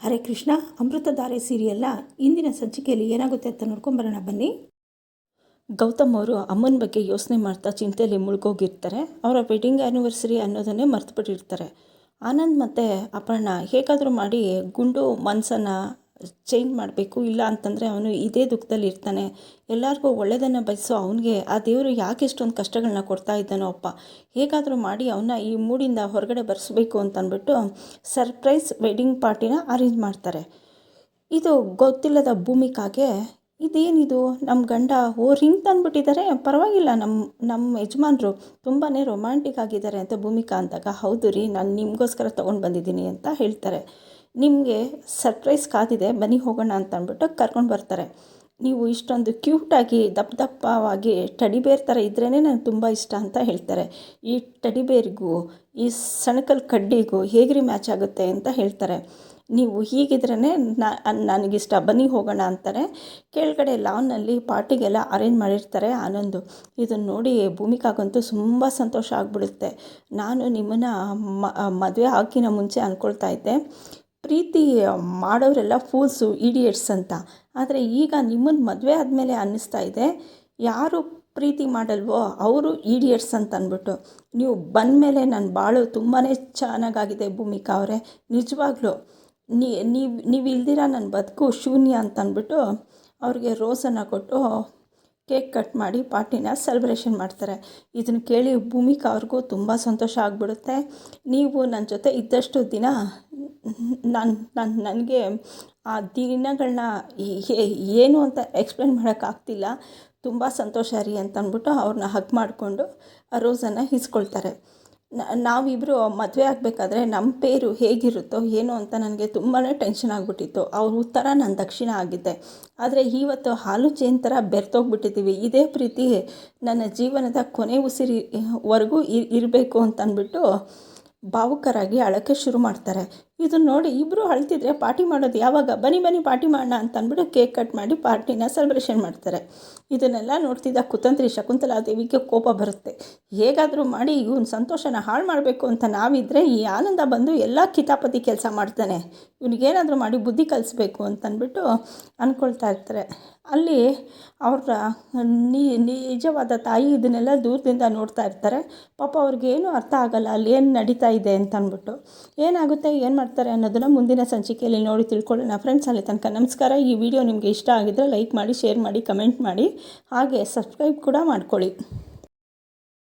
ಹರೇ ಕೃಷ್ಣ ಅಮೃತಧಾರೆ ಸೀರಿಯಲ್ಲ ಇಂದಿನ ಸಂಚಿಕೆಯಲ್ಲಿ ಏನಾಗುತ್ತೆ ಅಂತ ನೋಡ್ಕೊಂಬರೋಣ, ಬನ್ನಿ. ಗೌತಮ್ ಅವರು ಅಮ್ಮನ ಬಗ್ಗೆ ಯೋಚನೆ ಮಾಡ್ತಾ ಚಿಂತೆಯಲ್ಲಿ ಮುಳುಗೋಗಿರ್ತಾರೆ. ಅವರ ವೆಡ್ಡಿಂಗ್ ಆ್ಯನಿವರ್ಸರಿ ಅನ್ನೋದನ್ನೇ ಮರ್ತುಬಿಟ್ಟಿರ್ತಾರೆ. ಆನಂದ್ ಮತ್ತು ಅಪರ್ಣ ಹೇಗಾದರೂ ಮಾಡಿ ಗುಂಡು ಮನಸ್ಸನ್ನು ಚೇಂಜ್ ಮಾಡಬೇಕು, ಇಲ್ಲ ಅಂತಂದರೆ ಅವನು ಇದೇ ದುಃಖದಲ್ಲಿ ಇರ್ತಾನೆ. ಎಲ್ಲರಿಗೂ ಒಳ್ಳೆಯದನ್ನು ಬಯಸೋ ಅವನಿಗೆ, ಆ ದೇವರು ಯಾಕೆ ಇಷ್ಟೊಂದು ಕಷ್ಟಗಳನ್ನ ಕೊಡ್ತಾ ಇದ್ದಾನೋ ಅಪ್ಪ. ಹೇಗಾದರೂ ಮಾಡಿ ಅವನ್ನ ಈ ಮೂಡಿಂದ ಹೊರಗಡೆ ಬರೆಸಬೇಕು ಅಂತಂದ್ಬಿಟ್ಟು ಸರ್ಪ್ರೈಸ್ ವೆಡ್ಡಿಂಗ್ ಪಾರ್ಟಿನ ಅರೇಂಜ್ ಮಾಡ್ತಾರೆ. ಇದು ಗೊತ್ತಿಲ್ಲದ ಭೂಮಿಕಾಗೆ ಇದೇನಿದು? ನಮ್ಮ ಗಂಡ, ಓ, ರಿಂಗ್ ತಂದುಬಿಟ್ಟಿದ್ದಾರೆ ಪರವಾಗಿಲ್ಲ ನಮ್ಮ ನಮ್ಮ ಯಜಮಾನರು ತುಂಬಾ ರೊಮ್ಯಾಂಟಿಕ್ ಆಗಿದ್ದಾರೆ ಅಂತ ಭೂಮಿಕಾ ಅಂದಾಗ, ಹೌದು ರೀ, ನಾನು ನಿಮಗೋಸ್ಕರ ತೊಗೊಂಡು ಬಂದಿದ್ದೀನಿ ಅಂತ ಹೇಳ್ತಾರೆ. ನಿಮಗೆ ಸರ್ಪ್ರೈಸ್ ಕಾದಿದೆ, ಬನ್ನಿ ಹೋಗೋಣ ಅಂತ ಅಂದ್ಬಿಟ್ಟು ಕರ್ಕೊಂಡು ಬರ್ತಾರೆ. ನೀವು ಇಷ್ಟೊಂದು ಕ್ಯೂಟಾಗಿ ದಪ್ಪ ದಪ್ಪವಾಗಿ ಟಡಿ ಬೇರ್ ಥರ ಇದ್ರೇ ನನಗೆ ತುಂಬ ಇಷ್ಟ ಅಂತ ಹೇಳ್ತಾರೆ. ಈ ಟಡಿ ಬೇರ್ಗೂ ಈ ಸಣಕಲ್ ಕಡ್ಡಿಗೂ ಹೇಗ್ರಿ ಮ್ಯಾಚ್ ಆಗುತ್ತೆ ಅಂತ ಹೇಳ್ತಾರೆ. ನೀವು ಹೀಗಿದ್ರೇ ನನಗಿಷ್ಟ, ಬನ್ನಿ ಹೋಗೋಣ ಅಂತಾರೆ. ಕೆಳಗಡೆ ಲಾನ್ನಲ್ಲಿ ಪಾರ್ಟಿಗೆಲ್ಲ ಅರೇಂಜ್ ಮಾಡಿರ್ತಾರೆ ಆನಂದು. ಇದನ್ನು ನೋಡಿ ಭೂಮಿಕಾಗಂತೂ ತುಂಬ ಸಂತೋಷ ಆಗಿಬಿಡುತ್ತೆ. ನಾನು ನಿಮ್ಮನ್ನು ಮದುವೆ ಹಾಕಿನ ಮುಂಚೆ ಅಂದ್ಕೊಳ್ತಾ ಇದ್ದೆ. ಪ್ರೀತಿ ಮಾಡೋರೆಲ್ಲ ಫೂಲ್ಸು ಈಡಿಯಟ್ಸ್ ಅಂತ. ಆದರೆ ಈಗ ನಿಮ್ಮನ್ನು ಮದುವೆ ಆದಮೇಲೆ ಅನ್ನಿಸ್ತಾ ಇದೆ, ಯಾರು ಪ್ರೀತಿ ಮಾಡಲ್ವೋ ಅವರು ಈಡಿಯಟ್ಸ್ ಅಂತ ಅಂದ್ಬಿಟ್ಟು ನೀವು ಬಂದಮೇಲೆ ನನ್ನ ಬಾಳು ತುಂಬಾ ಚೆನ್ನಾಗಾಗಿದೆ ಭೂಮಿಕಾ ಅವರೇ, ನಿಜವಾಗ್ಲೂ. ನೀವು ನೀವು ಇಲ್ದಿರ ನನ್ನ ಬದುಕು ಶೂನ್ಯ ಅಂತ ಅಂದ್ಬಿಟ್ಟು ಅವ್ರಿಗೆ ರೋಸನ್ನು ಕೊಟ್ಟು ಕೇಕ್ ಕಟ್ ಮಾಡಿ ಪಾರ್ಟಿನ ಸೆಲೆಬ್ರೇಷನ್ ಮಾಡ್ತಾರೆ. ಇದನ್ನು ಕೇಳಿ ಭೂಮಿಕಾ ಅವ್ರಿಗೂ ತುಂಬ ಸಂತೋಷ ಆಗಿಬಿಡುತ್ತೆ. ನೀವು ನನ್ನ ಜೊತೆ ಇದ್ದಷ್ಟು ದಿನ ನಾನು ನಾನು, ನನಗೆ ಆ ದಿನಗಳನ್ನ ಏನು ಅಂತ ಎಕ್ಸ್ಪ್ಲೇನ್ ಮಾಡೋಕ್ಕಾಗ್ತಿಲ್ಲ ತುಂಬ ಸಂತೋಷ ರೀ ಅಂತ ಅಂದ್ಬಿಟ್ಟು ಅವ್ರನ್ನ ಹಗ್ ಮಾಡಿಕೊಂಡು ಆ ರೋಸನ್ನು ಇಸ್ಕೊಳ್ತಾರೆ ನಾವಿಬ್ಬರು ಮದುವೆ ಆಗಬೇಕಾದ್ರೆ ನಮ್ಮ ಪೇರು ಹೇಗಿರುತ್ತೋ ಏನು ಅಂತ ನನಗೆ ತುಂಬಾ ಟೆನ್ಷನ್ ಆಗಿಬಿಟ್ಟಿತ್ತು. ಅವ್ರ ಉತ್ತರ ನಾನು ದಕ್ಷಿಣ ಆಗಿದ್ದೆ ಆದರೆ ಇವತ್ತು ಹಾಲು ಚೇನ್ ಥರ ಬೆರ್ತೋಗ್ಬಿಟ್ಟಿದ್ದೀವಿ ಇದೇ ಪ್ರೀತಿ ನನ್ನ ಜೀವನದ ಕೊನೆ ಉಸಿರಿವರೆಗೂ ಇರಬೇಕು ಅಂತಂದ್ಬಿಟ್ಟು ಭಾವುಕರಾಗಿ ಅಳಕ್ಕೆ ಶುರು ಮಾಡ್ತಾರೆ. ಇದನ್ನು ನೋಡಿ ಇಬ್ಬರು ಅಳ್ತಿದ್ರೆ ಪಾರ್ಟಿ ಮಾಡೋದು ಯಾವಾಗ? ಬನ್ನಿ ಬನ್ನಿ ಪಾರ್ಟಿ ಮಾಡೋಣ ಅಂತ ಅಂದ್ಬಿಟ್ಟು ಕೇಕ್ ಕಟ್ ಮಾಡಿ ಪಾರ್ಟಿನ ಸೆಲೆಬ್ರೇಷನ್ ಮಾಡ್ತಾರೆ. ಇದನ್ನೆಲ್ಲ ನೋಡ್ತಿದ್ದ ಕುತಂತ್ರಿ ಶಕುಂತಲಾ ದೇವಿಗೆ ಕೋಪ ಬರುತ್ತೆ. ಹೇಗಾದರೂ ಮಾಡಿ ಇವನು ಸಂತೋಷನ ಹಾಳು ಮಾಡಬೇಕು ಅಂತ ನಾವಿದ್ದರೆ ಈ ಆನಂದ ಬಂದು ಎಲ್ಲ ಕಿತಾಪತಿ ಕೆಲಸ ಮಾಡ್ತಾನೆ. ಇವನಿಗೇನಾದರೂ ಮಾಡಿ ಬುದ್ಧಿ ಕಲಿಸ್ಬೇಕು ಅಂತಂದ್ಬಿಟ್ಟು ಅಂದ್ಕೊಳ್ತಾ ಇರ್ತಾರೆ. ಅಲ್ಲಿ ಅವರ ನಿಜವಾದ ತಾಯಿ ಇದನ್ನೆಲ್ಲ ದೂರದಿಂದ ನೋಡ್ತಾ ಇರ್ತಾರೆ. ಪಾಪ ಅವ್ರಿಗೇನು ಅರ್ಥ ಆಗಲ್ಲ, ಅಲ್ಲಿ ಏನು ನಡೀತಾ ಇದೆ ಅಂತ ಅಂದ್ಬಿಟ್ಟು ಏನಾಗುತ್ತೆ, ಏನು ಮಾಡ್ತಾರೆ ಅನ್ನೋದನ್ನು ಮುಂದಿನ ಸಂಚಿಕೆಯಲ್ಲಿ ನೋಡಿ ತಿಳ್ಕೊಳ್ಳೋಣ. ಫ್ರೆಂಡ್ಸ್ ಅಲ್ಲಿ ತನಕ ನಮಸ್ಕಾರ. ಈ ವಿಡಿಯೋ ನಿಮಗೆ ಇಷ್ಟ ಆಗಿದ್ದರೆ ಲೈಕ್ ಮಾಡಿ ಶೇರ್ ಮಾಡಿ ಕಮೆಂಟ್ ಮಾಡಿ. ಹಾಗೆ ಸಬ್ಸ್ಕ್ರೈಬ್ ಕೂಡ ಮಾಡ್ಕೊಳ್ಳಿ.